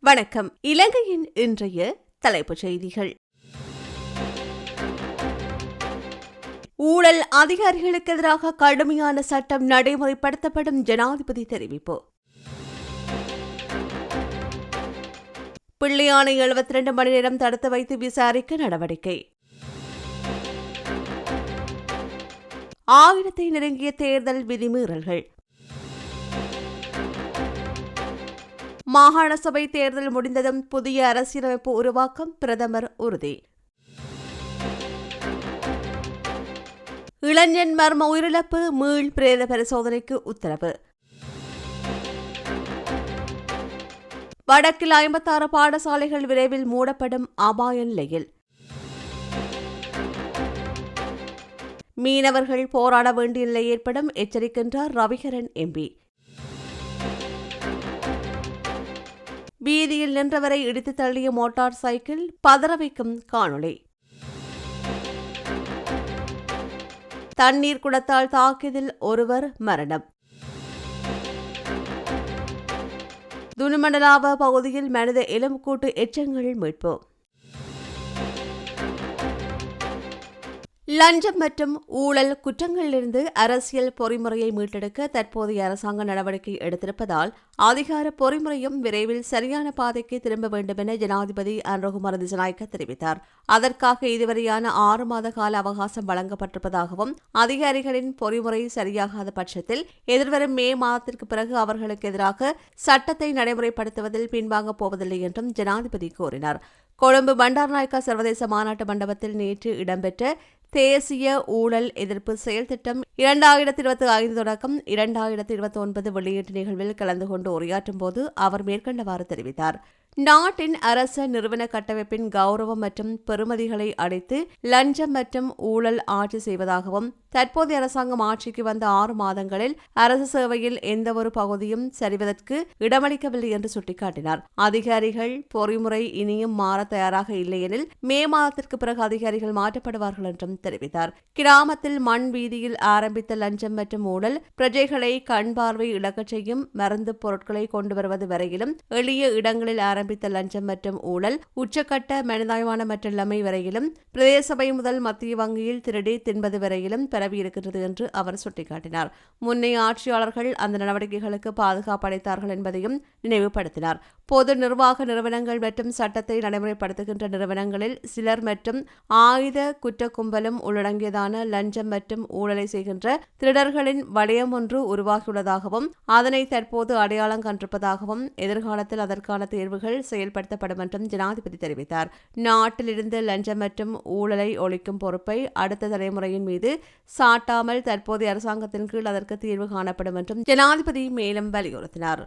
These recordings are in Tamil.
வணக்கம். இலங்கையின் இன்றைய தலைப்புச் செய்திகள். ஊழல் அதிகாரிகளுக்கு எதிராக கடுமையான சட்டம் நடைமுறைப்படுத்தப்படும் ஜனாதிபதி தெரிவிப்பு. பிள்ளையானை எழுபத்தி இரண்டு மணி நேரம் தடுத்து வைத்து விசாரிக்க நடவடிக்கை. ஆயிரத்தை நெருங்கிய தேர்தல் விதிமீறல்கள். மாகாண சபை தேர்தல் முடிந்ததும் புதிய அரசியலமைப்பு உருவாக்கம் பிரதமர் உறுதி. இளைஞன் மர்ம உயிரிழப்பு மீள் பிரேத பரிசோதனைக்கு உத்தரவு. வடக்கில் ஐம்பத்தாறு பாடசாலைகள் விரைவில் மூடப்படும் அபாய நிலையில். மீனவர்கள் போராட வேண்டிய நிலை ஏற்படும் எச்சரிக்கின்றார் ரவிகரன் எம்பி. வீதியில் நின்றவரை இடித்து தள்ளிய மோட்டார் சைக்கிள் பதற வைக்கும் காணொளி. தண்ணீர் குடத்தால் தாக்கியதில் ஒருவர் மரணம். துணுமண்டலாவ பகுதியில் மனித எலும்புக்கூட்டு எச்சங்கள் மீட்பு. லஞ்சம் மற்றும் ஊழல் குற்றங்களிலிருந்து அரசியல் பொறிமுறையை மீட்டெடுக்க தற்போதைய அரசாங்க நடவடிக்கை எடுத்திருப்பதால் அதிகார பொறிமுறையும் விரைவில் சரியான பாதைக்கு திரும்ப வேண்டும் என ஜனாதிபதி அன்ரகுமார திசநாயக்க தெரிவித்தார். அதற்காக இதுவரையான ஆறு மாத கால அவகாசம் வழங்கப்பட்டிருப்பதாகவும் அதிகாரிகளின் பொறிமுறை சரியாகாத பட்சத்தில் எதிர்வரும் மே மாதத்திற்கு பிறகு அவர்களுக்கு எதிராக சட்டத்தை நடைமுறைப்படுத்துவதில் பின்வாங்கப் போவதில்லை என்றும் ஜனாதிபதி கூறினார். கொழும்பு பண்டார்நாயக்கா சர்வதேச மாநாட்டு மண்டபத்தில் நேற்று இடம்பெற்ற தேசிய ஊழல் எதிர்ப்பு செயல் திட்டம் இரண்டாயிரத்தி இருபத்தி ஐந்து தொடக்கம் இரண்டாயிரத்தி இருபத்தி ஒன்பது வெளியீட்டு நிகழ்வில் கலந்து கொண்டு உரையாற்றும் போது அவர் மேற்கண்டவாறு தெரிவித்தார். நாட்டின் அரச நிறுவன கட்டமைப்பின் கௌரவம் மற்றும் பெருமதிகளை அடைத்து லஞ்சம் மற்றும் ஊழல் ஆட்சி செய்வதாகவும் தற்போதைய அரசாங்கம் ஆட்சிக்கு வந்த ஆறு மாதங்களில் அரசு சேவையில் எந்தவொரு பகுதியும் சரிவதற்கு இடமளிக்கவில்லை என்று சுட்டிக்காட்டினார். அதிகாரிகள் பொறிமுறை இனியும் மாற தயாராக இல்லையெனில் மே மாதத்திற்கு பிறகு அதிகாரிகள் மாற்றப்படுவார்கள் என்றும் தெரிவித்தார். கிராமத்தில் மண் வீதியில் ஆரம்பித்த லஞ்சம் மற்றும் ஊழல் பிரஜைகளை கண் பார்வை இழக்கச் செய்யும் மருந்து பொருட்களை கொண்டு வருவது வரையிலும் எளிய இடங்களில் ஆரம்பி ஆரம்பித்த லஞ்சம் மற்றும் ஊழல் உச்சக்கட்ட மனிதாயமான மற்றும் வரையிலும் பிரதேச சபை முதல் மத்திய வங்கியில் திருடி தின்பது வரையிலும் பரவியிருக்கிறது என்று அவர் சுட்டிக்காட்டினார். முன்னைய ஆட்சியாளர்கள் அந்த நடவடிக்கைகளுக்கு பாதுகாப்பு அளித்தார்கள் என்பதையும் நினைவுபடுத்தினார். பொது நிர்வாக நிறுவனங்கள் மற்றும் சட்டத்தை நடைமுறைப்படுத்துகின்ற நிறுவனங்களில் சிலர் மற்றும் ஆயுத குற்ற கும்பலும் உள்ளடங்கியதான லஞ்சம் மற்றும் ஊழலை செய்கின்ற திருடர்களின் வளையம் ஒன்று உருவாகியுள்ளதாகவும் அதனை தற்போது அடையாளம் கண்டிருப்பதாகவும் எதிர்காலத்தில் அதற்கான தேர்வுகள் செயல்படுத்தப்படும் என்றும் ஜனாதிபதி தெரிவித்தார். நாட்டிலிருந்து லஞ்சம் மற்றும் ஊழலை ஒழிக்கும் பொறுப்பை அடுத்த தலைமுறையின் மீது சாட்டாமல் தற்போதைய அரசாங்கத்தின் கீழ் அதற்கு தீர்வு காணப்படும் என்றும் ஜனாதிபதி மேலும் வலியுறுத்தினார்.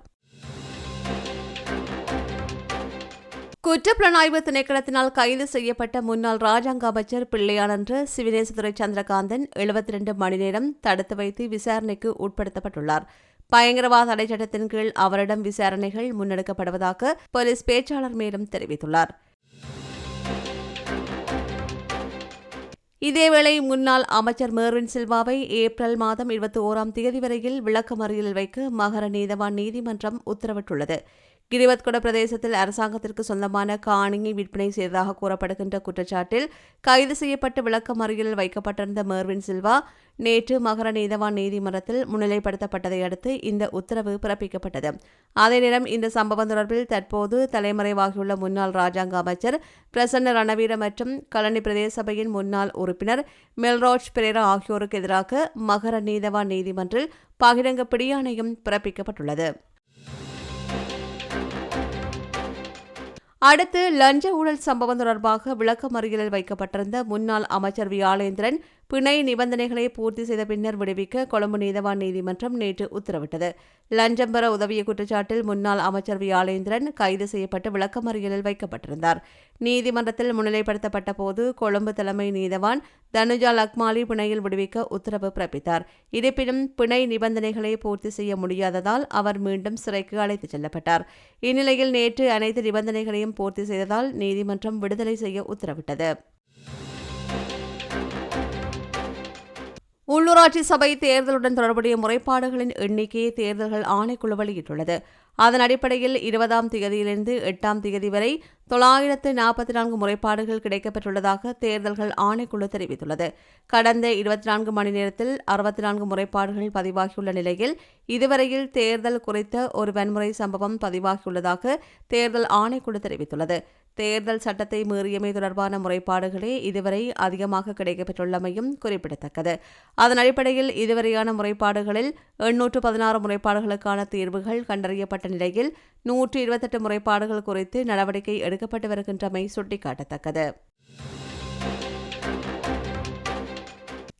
குற்றப்புலனாய்வு திணைக்களத்தினால் கைது செய்யப்பட்ட முன்னாள் ராஜாங்க அமைச்சர் பிள்ளையானன்று என்ற சந்திரகாந்தன் எழுபத்தி ரெண்டு மணி நேரம் தடுத்து வைத்து விசாரணைக்கு உட்படுத்தப்பட்டுள்ளார். பயங்கரவாத தடை சட்டத்தின் கீழ் அவரிடம் விசாரணைகள் முன்னெடுக்கப்படுவதாக போலீஸ் பேச்சாளர் மேலும் தெரிவித்துள்ளார். இதேவேளை முன்னாள் அமைச்சர் மேர்வின் சில்வாவை ஏப்ரல் மாதம் இருபத்தி ஓராம் தேதி வரையில் விளக்கமறியலில் வைக்க மகர நீதவான் நீதிமன்றம் உத்தரவிட்டுள்ளது. கிரிவத்கொட பிரதேசத்தில் அரசாங்கத்திற்கு சொந்தமான காணியை விற்பனை செய்ததாக கூறப்படுகின்ற குற்றச்சாட்டில் கைது செய்யப்பட்டு விளக்க மறியலில் வைக்கப்பட்டிருந்த மேர்வின் சில்வா நேற்று மகர நீதவான் நீதிமன்றத்தில் முன்னிலைப்படுத்தப்பட்டதை அடுத்து இந்த உத்தரவு பிறப்பிக்கப்பட்டது. அதே நேரம் இந்த சம்பவம் தொடர்பில் தற்போது தலைமறைவாகியுள்ள முன்னாள் ராஜாங்க அமைச்சர் பிரசன்ன ரணவீர மற்றும் கலனி பிரதேச சபையின் முன்னாள் உறுப்பினர் மெல்ராஜ் பெரேரா ஆகியோருக்கு எதிராக மகர நீதவான் நீதிமன்றில் பகிரங்க பிடியாணையும் பிறப்பிக்கப்பட்டுள்ளது. அடுத்து லஞ்ச ஊழல் சம்பவம் தொடர்பாக விளக்கமறியலில் வைக்கப்பட்டிருந்த முன்னாள் அமைச்சர் வியாளேந்திரன் பிணை நிபந்தனைகளை பூர்த்தி செய்த பின்னர் விடுவிக்க கொழும்பு நீதவான் நீதிமன்றம் நேற்று உத்தரவிட்டது. லஞ்சம் பெற உதவிய குற்றச்சாட்டில் முன்னாள் அமைச்சர் வியாளேந்திரன் கைது செய்யப்பட்டு விளக்கமறியலில் வைக்கப்பட்டிருந்தார். நீதிமன்றத்தில் முன்னிலைப்படுத்தப்பட்ட போது கொழும்பு தலைமை நீதவான் தனுஜா லக்மாலி பிணையில் விடுவிக்க உத்தரவு பிறப்பித்தார். இருப்பினும் பிணை நிபந்தனைகளை பூர்த்தி செய்ய முடியாததால் அவர் மீண்டும் சிறைக்கு அழைத்துச் செல்லப்பட்டார். இந்நிலையில் நேற்று அனைத்து நிபந்தனைகளையும் பூர்த்தி செய்ததால் நீதிமன்றம் விடுதலை செய்ய உத்தரவிட்டது. உள்ளூராட்சி சபை தேர்தலுடன் தொடர்புடைய முறைப்பாடுகளின் எண்ணிக்கையை தேர்தல்கள் ஆணைக்குழு வெளியிட்டுள்ளது. அதன் அடிப்படையில் இருபதாம் தேதியிலிருந்து எட்டாம் தேதி வரை தொள்ளாயிரத்து நாற்பத்தி நான்கு முறைப்பாடுகள் கிடைக்கப்பெற்றுள்ளதாக தேர்தல்கள் ஆணைக்குழு தெரிவித்துள்ளது. கடந்த இருபத்தி நான்கு மணி நேரத்தில் அறுபத்தி நான்கு முறைப்பாடுகள் பதிவாகியுள்ள நிலையில் இதுவரையில் தேர்தல் குறித்த ஒரு வன்முறை சம்பவம் பதிவாகியுள்ளதாக தேர்தல் ஆணைக்குழு தெரிவித்துள்ளது. தேர்தல் சட்டத்தை மீறியமை தொடர்பான முறைப்பாடுகளே இதுவரை அதிகமாக கிடைக்கப்பெற்றுள்ளமையும் குறிப்பிடத்தக்கது. அதன் அடிப்படையில் இதுவரையான முறைப்பாடுகளில் எண்ணூற்று பதினாறு முறைப்பாடுகளுக்கான தீர்வுகள் கண்டறியப்பட்ட நிலையில் நூற்று இருபத்தெட்டு முறைப்பாடுகள் குறித்து நடவடிக்கை எடுக்கப்பட்டு வருகின்றமை சுட்டிக்காட்டத்தக்கது.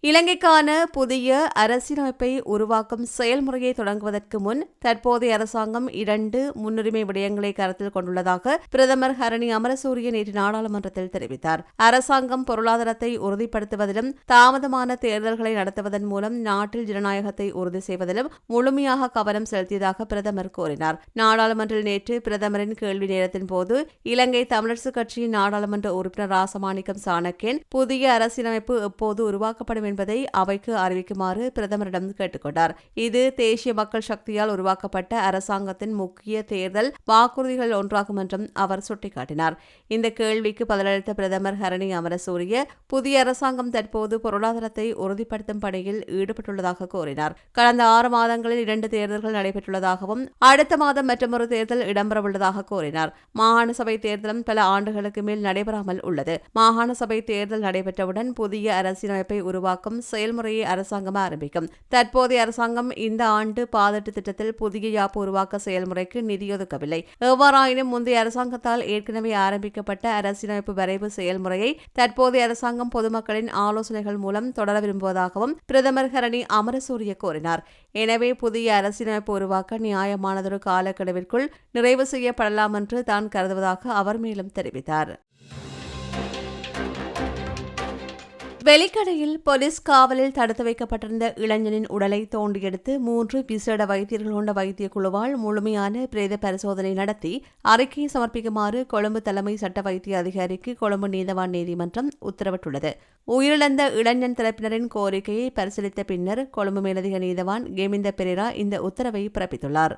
இலங்கைக்கான புதிய அரசியலமைப்பை உருவாக்கும் செயல்முறையை தொடங்குவதற்கு முன் தற்போதைய அரசாங்கம் இரண்டு முன்னுரிமை விடயங்களை கருத்தில் கொண்டுள்ளதாக பிரதமர் ஹரணி அமரசூரிய நேற்று நாடாளுமன்றத்தில் தெரிவித்தார். அரசாங்கம் பொருளாதாரத்தை உறுதிப்படுத்துவதிலும் தாமதமான தேர்தல்களை நடத்துவதன் மூலம் நாட்டில் ஜனநாயகத்தை உறுதி செய்வதிலும் முழுமையாக கவனம் செலுத்தியதாக பிரதமர் கூறினார். நாடாளுமன்றில் நேற்று பிரதமரின் கேள்வி நேரத்தின் போது இலங்கை தமிழரசுக் கட்சியின் நாடாளுமன்ற உறுப்பினர் ராசமாணிக்கம் சாணக்கேன் புதிய அரசியலமைப்பு எப்போது உருவாக்கப்படும் என்பதை அவைக்கு அறிவிக்குமாறு பிரதமரிடம் கேட்டுக்கொண்டார். இது தேசிய மக்கள் சக்தியால் உருவாக்கப்பட்ட அரசாங்கத்தின் முக்கிய தேர்தல் வாக்குறுதிகள் ஒன்றாகும் என்றும் அவர் சுட்டிக்காட்டினார். இந்த கேள்விக்கு பதிலளித்த பிரதமர் ஹரணி அமரசூரிய புதிய அரசாங்கம் தற்போது பொருளாதாரத்தை உறுதிப்படுத்தும் பணியில் ஈடுபட்டுள்ளதாக கூறினார். கடந்த ஆறு மாதங்களில் இரண்டு தேர்தல்கள் நடைபெற்றுள்ளதாகவும் அடுத்த மாதம் மற்றொரு தேர்தல் இடம்பெறவுள்ளதாக கூறினார். மாகாண சபை தேர்தலும் பல ஆண்டுகளுக்கு மேல் நடைபெறாமல் உள்ளது. மாகாண சபை தேர்தல் நடைபெற்றவுடன் புதிய அரசியலமைப்பை உருவாக்க உருவாக்கும் செயல்முறையை அரசாங்கம் ஆரம்பிக்கும். தற்போதைய அரசாங்கம் இந்த ஆண்டு பாதட்டு திட்டத்தில் புதிய யாப்பு உருவாக்க செயல்முறைக்கு நிதி ஒதுக்கவில்லை. எவ்வாறாயினும் முந்தைய அரசாங்கத்தால் ஏற்கனவே ஆரம்பிக்கப்பட்ட அரசியலமைப்பு வரைவு செயல்முறையை தற்போதைய அரசாங்கம் பொதுமக்களின் ஆலோசனைகள் மூலம் தொடர விரும்புவதாகவும் பிரதமர் ஹரணி அமரசூரிய கூறினார். எனவே புதிய அரசியலமைப்பு உருவாக்க நியாயமானதொரு காலக்கெடுவிற்குள் நிறைவு செய்யப்படலாம் என்று தான் கருதுவதாக அவர் மேலும் தெரிவித்தார். வெளிக்கடையில் போலீஸ் காவலில் தடுத்து வைக்கப்பட்டிருந்த இளைஞனின் உடலை தோண்டியெடுத்து மூன்று விசேட வைத்தியர்கள் கொண்ட வைத்திய குழுவால் முழுமையான பிரேத பரிசோதனை நடத்தி அறிக்கையை சமர்ப்பிக்குமாறு கொழும்பு தலைமை சட்ட வைத்திய அதிகாரிக்கு கொழும்பு நீதவான் நீதிமன்றம் உத்தரவிட்டுள்ளது. உயிரிழந்த இளைஞன் தரப்பினரின் கோரிக்கையை பரிசீலித்த பின்னர் கொழும்பு மேலதிக நீதவான் கேமிந்த பெரேரா இந்த உத்தரவை பிறப்பித்துள்ளார்.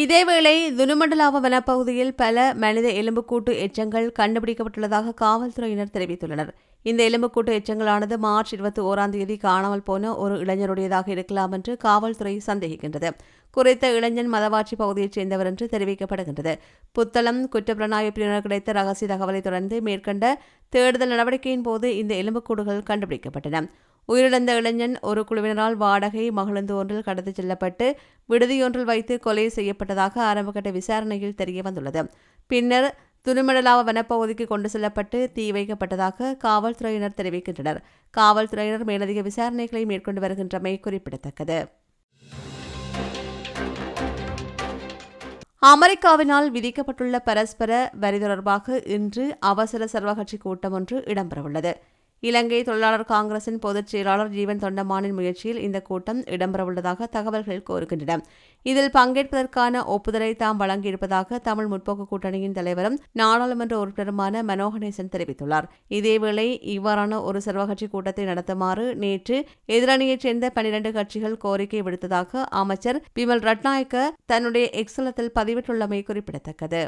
இதேவேளை துனுமண்டலாவ வனப்பகுதியில் பல மனித எலும்புக்கூட்டு எச்சங்கள் கண்டுபிடிக்கப்பட்டுள்ளதாக காவல்துறையினர் தெரிவித்துள்ளனர். இந்த எலும்புக்கூட்டு எச்சங்களானது மார்ச் இருபத்தி ஓராம் தேதி காணாமல் போன ஒரு இளைஞருடையதாக இருக்கலாம் என்று காவல்துறை சந்தேகிக்கின்றது. குறித்த இளைஞன் மதவாட்சி பகுதியைச் சேர்ந்தவர் என்று தெரிவிக்கப்படுகின்றது. புத்தளம் குற்றப்புலனாய்வு பிரிவினர் கிடைத்த ரகசிய தகவலை தொடர்ந்து மேற்கொண்ட தேடுதல் நடவடிக்கையின் போது இந்த எலும்புக்கூடுகள் கண்டுபிடிக்கப்பட்டன. உயிரிழந்த இளைஞன் ஒரு குழுவினரால் வாடகை மகிழ்ந்து ஒன்றில் கடத்திச் செல்லப்பட்டு விடுதியொன்றில் வைத்து கொலை செய்யப்பட்டதாக ஆரம்பகட்ட விசாரணையில் தெரிய வந்துள்ளது பின்னர் துணிமடலாவ வனப்பகுதிக்கு கொண்டு செல்லப்பட்டு தீ வைக்கப்பட்டதாக காவல்துறையினர் தெரிவிக்கின்றனர். காவல்துறையினர் மேலதிக விசாரணைகளை மேற்கொண்டு வருகின்றமை குறிப்பிடத்தக்கது. அமெரிக்காவினால் விதிக்கப்பட்டுள்ள பரஸ்பர வரி தொடர்பாக இன்று அவசர சர்வகட்சி கூட்டம் ஒன்று இடம்பெறவுள்ளது. இலங்கை தொழிலாளர் காங்கிரசின் பொதுச் செயலாளர் ஜீவன் தொண்டமானின் முயற்சியில் இந்த கூட்டம் இடம்பெறவுள்ளதாக தகவல்கள் கோருகின்றன இதில் பங்கேற்பதற்கான ஒப்புதலை தாம் வழங்கியிருப்பதாக தமிழ் முற்போக்கு கூட்டணியின் தலைவரும் நாடாளுமன்ற உறுப்பினருமான மனோகணேசன் தெரிவித்துள்ளார். இதேவேளை இவ்வாறான ஒரு சர்வகட்சி கூட்டத்தை நடத்துமாறு நேற்று எதிரணியைச் சேர்ந்த பனிரண்டு கட்சிகள் கோரிக்கை விடுத்ததாக அமைச்சர் பிமல் ரட்நாயக்க தன்னுடைய எக்ஸலத்தில் பதிவிட்டுள்ளமை குறிப்பிடத்தக்கது.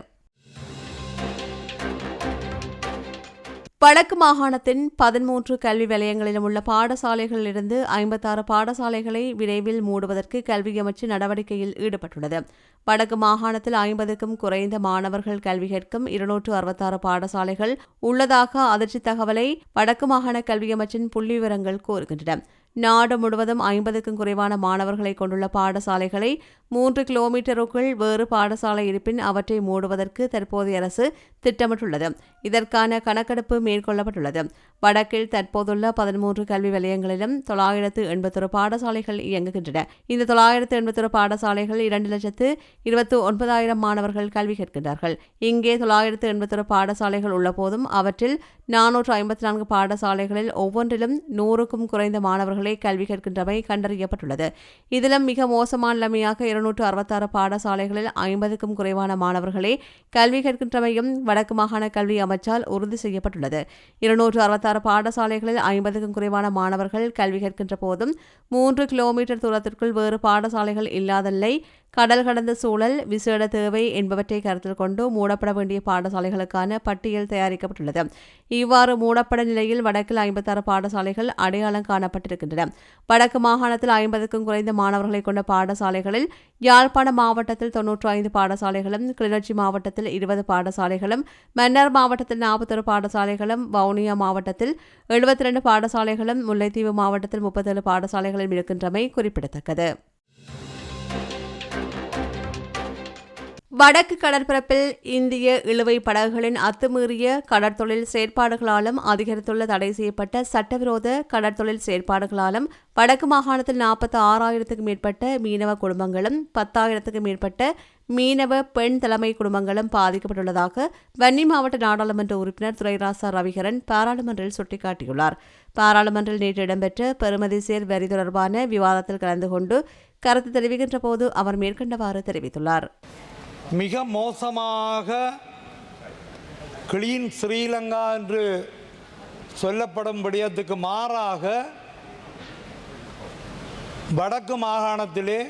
வடக்கு மாகாணத்தின் பதிமூன்று கல்வி வலயங்களிலும் உள்ள பாடசாலைகளிலிருந்து ஐம்பத்தாறு பாடசாலைகளை விரைவில் மூடுவதற்கு கல்வி அமைச்சு நடவடிக்கையில் ஈடுபட்டுள்ளது. வடக்கு மாகாணத்தில் ஐம்பதுக்கும் குறைந்த மாணவர்கள் கல்வி கேட்கும் இருநூற்று அறுபத்தாறு பாடசாலைகள் உள்ளதாக அதிர்ச்சி தகவலை வடக்கு மாகாண கல்வி அமைச்சின் புள்ளி விவரங்கள் கூறுகின்றன. நாடு முழுவதும் ஐம்பதுக்கும் குறைவான மாணவர்களை கொண்டுள்ள பாடசாலைகளை மூன்று கிலோமீட்டருக்குள் வேறு பாடசாலை இருப்பின் அவற்றை மூடுவதற்கு தற்போதைய அரசு திட்டமிட்டுள்ளது. இதற்கான கணக்கெடுப்பு மேற்கொள்ளப்பட்டுள்ளது. வடக்கில் தற்போதுள்ள பதிமூன்று கல்வி வலயங்களிலும் தொள்ளாயிரத்து எண்பத்தொரு பாடசாலைகள் இயங்குகின்றன. இந்த தொள்ளாயிரத்து எண்பத்தொரு பாடசாலைகள் இரண்டு லட்சத்து இருபத்தி ஒன்பதாயிரம் மாணவர்கள் கல்வி கேட்கின்றார்கள் இங்கே தொள்ளாயிரத்து எண்பத்தொரு பாடசாலைகள் உள்ளபோதும் அவற்றில் நானூற்று ஐம்பத்தி நான்கு பாடசாலைகளில் ஒவ்வொன்றிலும் நூறுக்கும் குறைந்த மாணவர்களை மாணவர்களே கல்வி கற்கின்றமை கண்டறியப்பட்டுள்ளது. இதிலும் மிக மோசமான நிலைமையாக இருநூற்று அறுபத்தாறு பாடசாலைகளில் ஐம்பதுக்கும் குறைவான மாணவர்களே கல்வி கற்கின்றமையும் வடக்கு மாகாண கல்வி அமைச்சால் உறுதி செய்யப்பட்டுள்ளது. இருநூற்று அறுபத்தாறு பாடசாலைகளில் ஐம்பதுக்கும் குறைவான மாணவர்கள் கல்வி கற்கின்ற போதும் மூன்று கிலோமீட்டர் தூரத்திற்குள் வேறு பாடசாலைகள் இல்லாதல்லை கடல் கடந்த சூழல் விசேட தேவை என்பவற்றை கருத்தில் கொண்டு மூடப்பட வேண்டிய பாடசாலைகளுக்கான பட்டியல் தயாரிக்கப்பட்டுள்ளது. இவ்வாறு மூடப்பட நிலையில் வடக்கில் ஐம்பத்தாறு பாடசாலைகள் அடையாளம் காணப்பட்டிருக்கின்றன. வடக்கு மாகாணத்தில் ஐம்பதுக்கும் குறைந்த மாணவர்களை கொண்ட பாடசாலைகளில் யாழ்ப்பாண மாவட்டத்தில் தொன்னூற்றி ஐந்து பாடசாலைகளும் கிளிநொச்சி மாவட்டத்தில் இருபது பாடசாலைகளும் மன்னார் மாவட்டத்தில் நாற்பத்தொரு பாடசாலைகளும் வவுனியா மாவட்டத்தில் எழுபத்தி ரெண்டு பாடசாலைகளும் முல்லைத்தீவு மாவட்டத்தில் முப்பத்தேழு பாடசாலைகளும் இருக்கின்றமை குறிப்பிடத்தக்கது. வடக்கு கடற்பரப்பில் இந்திய இழுவை படகுகளின் அத்துமீறிய கடற்தொழில் செயற்பாடுகளாலும் அதிகரித்துள்ள தடை செய்யப்பட்ட சட்டவிரோத கடற்தொழில் செயற்பாடுகளாலும் வடக்கு மாகாணத்தில் நாற்பத்தி ஆறாயிரத்துக்கும் மேற்பட்ட மீனவ குடும்பங்களும் பத்தாயிரத்துக்கும் மேற்பட்ட மீனவ பெண் தலைமை குடும்பங்களும் பாதிக்கப்பட்டுள்ளதாக வன்னி மாவட்ட நாடாளுமன்ற உறுப்பினர் துரைராசா ரவிகரன் பாராளுமன்றில் சுட்டிக்காட்டியுள்ளார். பாராளுமன்றில் நேற்று இடம்பெற்ற பெறுமதி சேர் வரி தொடர்பான விவாதத்தில் கலந்து கொண்டு கருத்து தெரிவிக்கின்ற போது அவர் மேற்கண்டவாறு தெரிவித்துள்ளார். மிக மோசமாக கிளீன் ஸ்ரீலங்கா என்று சொல்லப்படும் விடயத்துக்கு மாறாக வடக்கு மாகாணத்திலே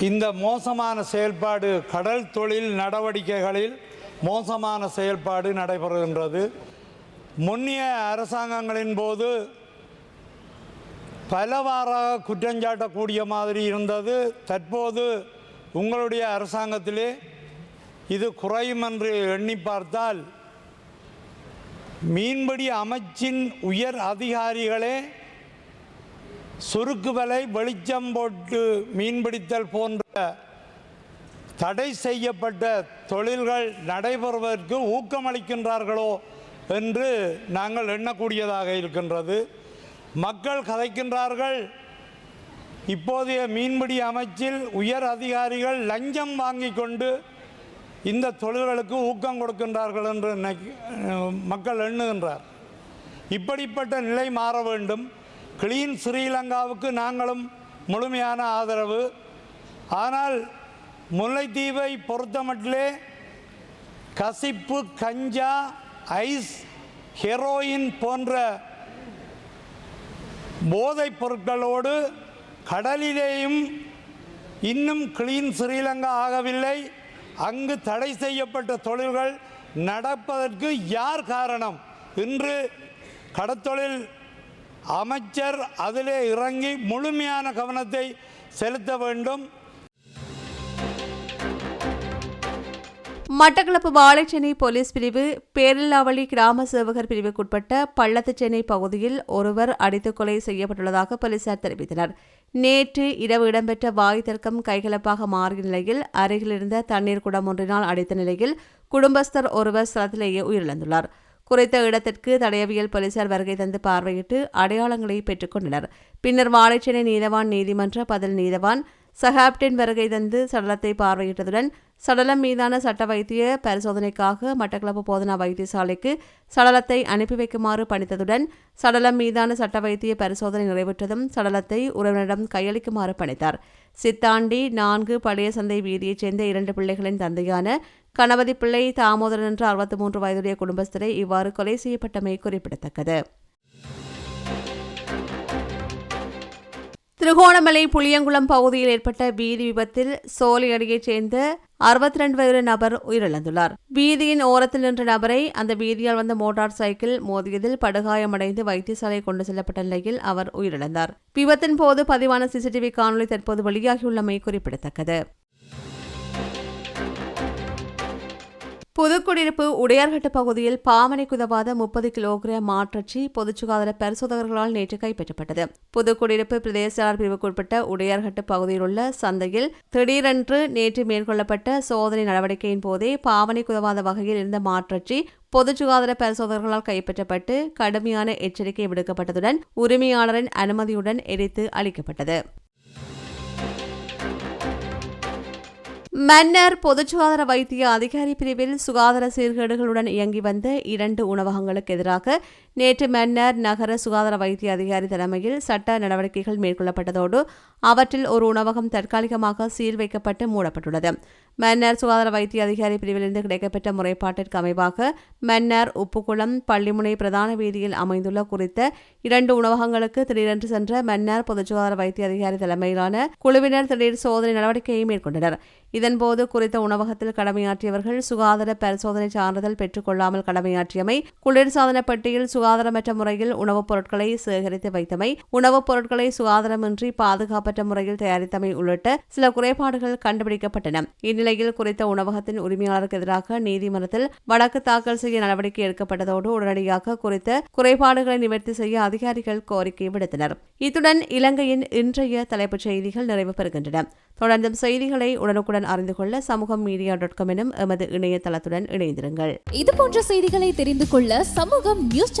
இந்த மோசமான செயல்பாடு கடல் தொழில் நடவடிக்கைகளில் மோசமான செயல்பாடு நடைபெறுகின்றது. முன்னிய அரசாங்கங்களின் போது பலவாறாக குற்றஞ்சாட்டக்கூடிய மாதிரி இருந்தது. தற்போது உங்களுடைய அரசாங்கத்திலே இது குறையும் என்று எண்ணி பார்த்தால் மீன்பிடி அமைச்சின் உயர் அதிகாரிகளே சுருக்கு வலை வெளிச்சம் போட்டு மீன்பிடித்தல் போன்ற தடை செய்யப்பட்ட தொழில்கள் நடைபெறுவதற்கு ஊக்கமளிக்கின்றார்களோ என்று நாங்கள் எண்ணக்கூடியதாக இருக்கின்றது. மக்கள் கதைக்கின்றார்கள் இப்போதைய மீன்பிடி அமைச்சில் உயர் அதிகாரிகள் லஞ்சம் வாங்கி கொண்டு இந்த தொழில்களுக்கு ஊக்கம் கொடுக்கின்றார்கள் என்று மக்கள் எண்ணுகின்றார். இப்படிப்பட்ட நிலை மாற வேண்டும். கிளீன் ஸ்ரீலங்காவுக்கு நாங்களும் முழுமையான ஆதரவு. ஆனால் முல்லைத்தீவை பொறுத்தமட்டிலே கசிப்பு கஞ்சா ஐஸ் ஹெரோயின் போன்ற போதைப் பொருட்களோடு கடலிலேயும் இன்னும் கிளீன் ஸ்ரீலங்கா ஆகவில்லை. அங்கு தடை செய்யப்பட்ட தொழில்கள் நடப்பதற்கு யார் காரணம்? இன்று கடத்தொழில் அமைச்சர் அதிலே இறங்கி முழுமையான கவனத்தை செலுத்த வேண்டும். மட்டக்களப்பு வாழைச்சென்னை போலீஸ் பிரிவு பேரில்லாவளி கிராம சேவகர் பிரிவுக்குட்பட்ட பள்ளத்துச்சென்னை பகுதியில் ஒருவர் அடித்துக் கொலை செய்யப்பட்டுள்ளதாக போலீசார் தெரிவித்தனர். நேற்று இரவு இடம்பெற்ற வாய் தர்க்கம் கைகலப்பாக மாறிய நிலையில் அருகிலிருந்த தண்ணீர் குடம் ஒன்றினால் அடித்த நிலையில் குடும்பஸ்தர் ஒருவர் ஸ்தலத்திலேயே உயிரிழந்துள்ளார். குறித்த இடத்திற்கு தடயவியல் போலீசார் வருகை தந்து பார்வையிட்டு அடையாளங்களை பெற்றுக்கொண்டனர் பின்னர் வாழைச்சேனை நீதவான் நீதிமன்ற பதில் நீதவான் சஹாப்டின் வருகை தந்து சடலத்தை பார்வையிட்டதுடன் சடலம் மீதான சட்ட வைத்திய பரிசோதனைக்காக மட்டக்களப்பு போதனா வைத்தியசாலைக்கு சடலத்தை அனுப்பி வைக்குமாறு பணித்ததுடன் சடலம் மீதான சட்ட வைத்திய பரிசோதனை நிறைவேற்றதும் சடலத்தை உறவினரிடம் கையளிக்குமாறு பணித்தார். சித்தாண்டி நான்கு பழைய சந்தை வீதியைச் சேர்ந்த இரண்டு பிள்ளைகளின் தந்தையான கணபதி பிள்ளை தாமோதரன் என்ற அறுபத்தி மூன்று வயதுடைய குடும்பஸ்தரை இவ்வாறு கொலை செய்யப்பட்டமை குறிப்பிடத்தக்கது. திருகோணமலை புளியங்குளம் பகுதியில் ஏற்பட்ட வீதி விபத்தில் சோலையடியைச் சேர்ந்த அறுபத்தி ரெண்டு வயது நபர் உயிரிழந்துள்ளார். வீதியின் ஓரத்தில் நின்ற நபரை அந்த வீதியால் வந்த மோட்டார் சைக்கிள் மோதியதில் படுகாயமடைந்து வைத்தியசாலை கொண்டு செல்லப்பட்ட நிலையில் அவர் உயிரிழந்தார். விபத்தின் போது பதிவான சிசிடிவி காணொலி தற்போது வெளியாகியுள்ளமை குறிப்பிடத்தக்கது. புதுக்குடியிருப்பு உடையார்கட்டு பகுதியில் பாமனைக்கு குதவாத முப்பது கிலோகிராம் மாற்றச்சி பொதுச் சுகாதார பரிசோதகர்களால் நேற்று கைப்பற்றப்பட்டது. புதுக்குடியிருப்பு பிரதேச பிரிவுக்குட்பட்ட உடையார்கட்டு பகுதியில் உள்ள சந்தையில் திடீரென்று நேற்று மேற்கொள்ளப்பட்ட சோதனை நடவடிக்கையின் போதே பாவனை குதவாத வகையில் இருந்த மாற்றச்சி பொது சுகாதார பரிசோதகர்களால் கைப்பற்றப்பட்டு கடுமையான எச்சரிக்கை விடுக்கப்பட்டதுடன் உரிமையாளரின் அனுமதியுடன் எரித்து அளிக்கப்பட்டது. மன்னர் பொது சுகாதார வைத்திய அதிகாரி பிரிவில் சுகாதார சீர்கேடுகளுடன் இயங்கி வந்த இரண்டு உணவகங்களுக்கு எதிராக நேற்று மன்னர் நகர சுகாதார வைத்திய அதிகாரி தலைமையில் சட்ட நடவடிக்கைகள் மேற்கொள்ளப்பட்டதோடு அவற்றில் ஒரு உணவகம் தற்காலிகமாக சீல் வைக்கப்பட்டு மூடப்பட்டுள்ளது. மன்னர் சுகாதார வைத்திய அதிகாரி பிரிவிலிருந்து கிடைக்கப்பெற்ற முறைப்பாட்டிற்கு அமைவாக மன்னர் உப்புக்குளம் பள்ளிமுனை பிரதான வீதியில் அமைந்துள்ள குறித்த இரண்டு உணவகங்களுக்கு திடீரென்று சென்ற மன்னர் பொது சுகாதார வைத்திய அதிகாரி தலைமையிலான குழுவினர் திடீர் சோதனை நடவடிக்கையை மேற்கொண்டனர். இதன்போது குறித்த உணவகத்தில் கடமையாற்றியவர்கள் சுகாதார பரிசோதனை சான்றிதழ் பெற்றுக் கொள்ளாமல் கடமையாற்றியமை குளிர்சாதன பெட்டியில் சுகாதாரமற்ற முறையில் உணவுப் பொருட்களை சேகரித்து வைத்தமை உணவுப் பொருட்களை சுகாதாரமின்றி பாதுகாப்பற்ற முறையில் தயாரித்தமை உள்ளிட்ட சில குறைபாடுகள் கண்டுபிடிக்கப்பட்டன. இந்நிலையில் குறித்த உணவகத்தின் உரிமையாளருக்கு எதிராக நீதிமன்றத்தில் வழக்கு தாக்கல் செய்ய நடவடிக்கை எடுக்கப்பட்டதோடு உடனடியாக குறித்த குறைபாடுகளை நிவர்த்தி செய்ய அதிகாரிகள் கோரிக்கை விடுத்தனர். இத்துடன் இலங்கையின் இன்றைய தலைப்புச் செய்திகள் நிறைவு பெறுகின்றன. தொடர்ந்தும் செய்திகளை உடனுக்குடன் அறிந்து கொள்ள சமூகம் மீடியா டாட் காம் எனும் எமது இணையதளத்துடன் இணைந்திருங்கள். இது போன்ற செய்திகளை தெரிந்து கொள்ள சமூகம் நியூஸ்